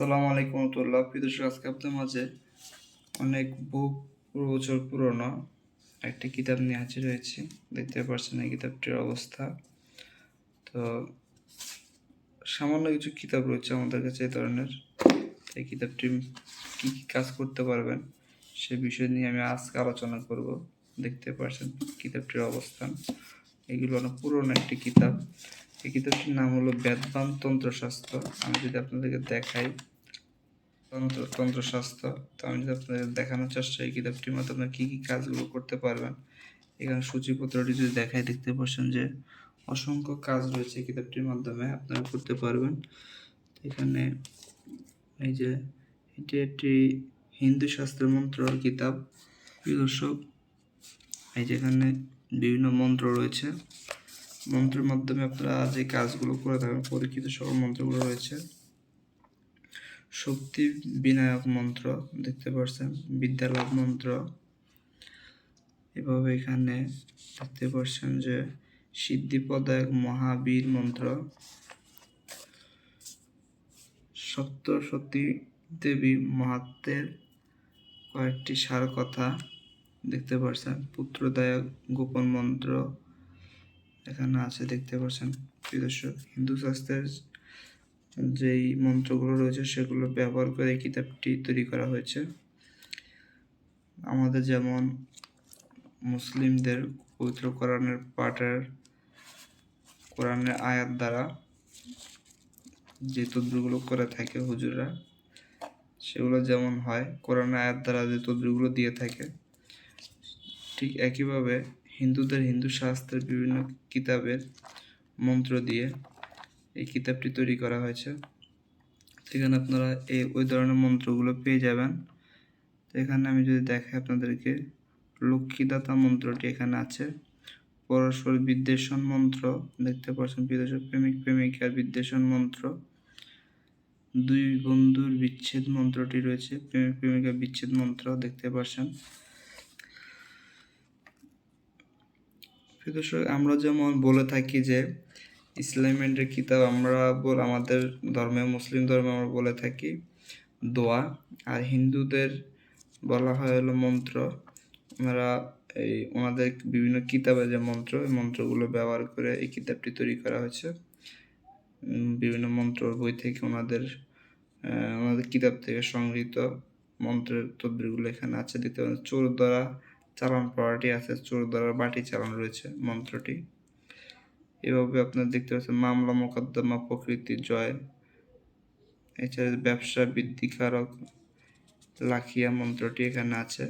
আসসালামু আলাইকুম রহমতুল্লাহ। প্রিয় আজকে আপনাদের মাঝে অনেক বহু বছর পুরনো একটি কিতাব নিয়ে হাজির হয়েছি। দেখতে পাচ্ছেন এই কিতাবটির অবস্থা। তো সামান্য কিছু কিতাব রয়েছে আমাদের কাছে এই ধরনের। এই কিতাবটি কী কী কাজ করতে পারবেন সে বিষয় নিয়ে আমি আজকে আলোচনা করব। দেখতে পাচ্ছেন কিতাবটির অবস্থান। এগুলো অনেক পুরনো একটি কিতাব। এই কিতাবটির নাম হলো বেদবান তন্ত্রশাস্ত্র আমি যদি আপনাদেরকে দেখাই তন্ত্র তন্ত্রশাস্ত্র। তো আমি যদি আপনাদের দেখানোর চেষ্টা এই কিতাবটির মধ্যে আপনার কী কী কাজগুলো করতে পারবেন, এখানে সূচিপত্রটি যদি দেখাই দেখতে পাচ্ছেন যে অসংখ্য কাজ রয়েছে কিতাবটির মাধ্যমে আপনারা করতে পারবেন। এখানে এই যে, এটি একটি হিন্দু শাস্ত্রের মন্ত্র কিতাব দর্শক। এই যেখানে বিভিন্ন মন্ত্র রয়েছে। মন্ত্রের মাধ্যমে আপনারা যে কাজগুলো করে থাকেন, পরীক্ষিত সকল মন্ত্রগুলো রয়েছে। শক্তি বিনায়ক মন্ত্র দেখতে পাচ্ছেন বিদ্যালাভ মন্ত্র। এভাবে এখানে দেখতে পাচ্ছেন যে সিদ্ধিপদায়ক মহাবীর মন্ত্র। সপ্তসতী দেবী মহাত্মের কয়েকটি সার কথা দেখতে পাচ্ছেন পুত্রদায়ক গোপন মন্ত্র এখানে আছে দেখতে পাচ্ছেন প্রিয় হিন্দু শাস্ত্রের যেই মন্ত্রগুলো রয়েছে সেগুলো ব্যবহার করে কিতাবটি তৈরি করা হয়েছে। আমাদের যেমন মুসলিমদের পবিত্র কোরআনের পাঠের, কোরআনের আয়াত দ্বারা যে তদ্রুগুলো করে থাকে হুজুররা, সেগুলো যেমন হয়, কোরআনের আয়াত দ্বারা যে তদ্রুগুলো দিয়ে থাকে, ঠিক একইভাবে হিন্দুদের হিন্দু শাস্ত্রের বিভিন্ন কিতাবের মন্ত্র দিয়ে এই কিতাবটি তৈরি করা হয়েছে। সেখানে আপনারা এই ওই ধরনের মন্ত্রগুলো পেয়ে যাবেন। তো এখানে আমি যদি দেখাই আপনাদেরকে, লক্ষ্মীদাতা মন্ত্রটি এখানে আছে। পরস্পর বিদ্বেষণ মন্ত্র, দেখতে পাচ্ছেন বিদেশের প্রেমিক প্রেমিকার বিদ্বেষণ মন্ত্র। দুই বন্ধুর বিচ্ছেদ মন্ত্রটি রয়েছে, প্রেমিক, প্রেমিকা বিচ্ছেদ মন্ত্র, দেখতে পাচ্ছেন। আমরা যেমন বলে থাকি যে ইসলামের কিতাব আমরা বল, আমাদের ধর্মে, মুসলিম ধর্মে আমরা বলে থাকি দোয়া। আর হিন্দুদের বলা হয় হলো মন্ত্র। আমরা এই ওনাদের বিভিন্ন কিতাবে যে মন্ত্র, এই মন্ত্রগুলো ব্যবহার করে এই কিতাবটি তৈরি করা হয়েছে। বিভিন্ন মন্ত্র বই থেকে ওনাদের ওনাদের কিতাব থেকে সংগৃহীত মন্ত্রের তদ্বিরগুলো এখানে আছে। পাচ্ছেন, চোর দ্বারা চালান পড়াটি আছে, চোর দ্বারা বাটি চালান রয়েছে মন্ত্রটি। এভাবে আপনার দেখতে পাচ্ছেন মামলা, মোকদ্দমা, প্রকৃতি, জয়। এছাড়া ব্যবসা বৃদ্ধিকারক লাখিয়া মন্ত্রটি এখানে আছে।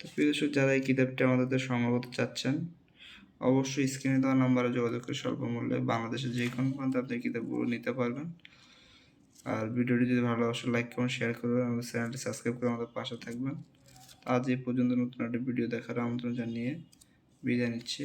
তো প্রিয় দর্শক, যারা এই কিতাবটি আমাদের সংগ্রহ করতে চাচ্ছেন, অবশ্যই স্ক্রিনে দেওয়া নাম্বারে যোগাযোগ করে স্বল্প মূল্যে বাংলাদেশের যে কোনো প্রান্তে আপনি কিতাবগুলো নিতে পারবেন। আর ভিডিওটি যদি ভালো অবশ্যই লাইক করুন শেয়ার করবেন আমাদের চ্যানেলটি সাবস্ক্রাইব করে আমাদের পাশে থাকবেন। আজ এই পর্যন্ত নতুন একটা ভিডিও দেখার আমন্ত্রণ জানিয়ে বিদায় নিচ্ছি।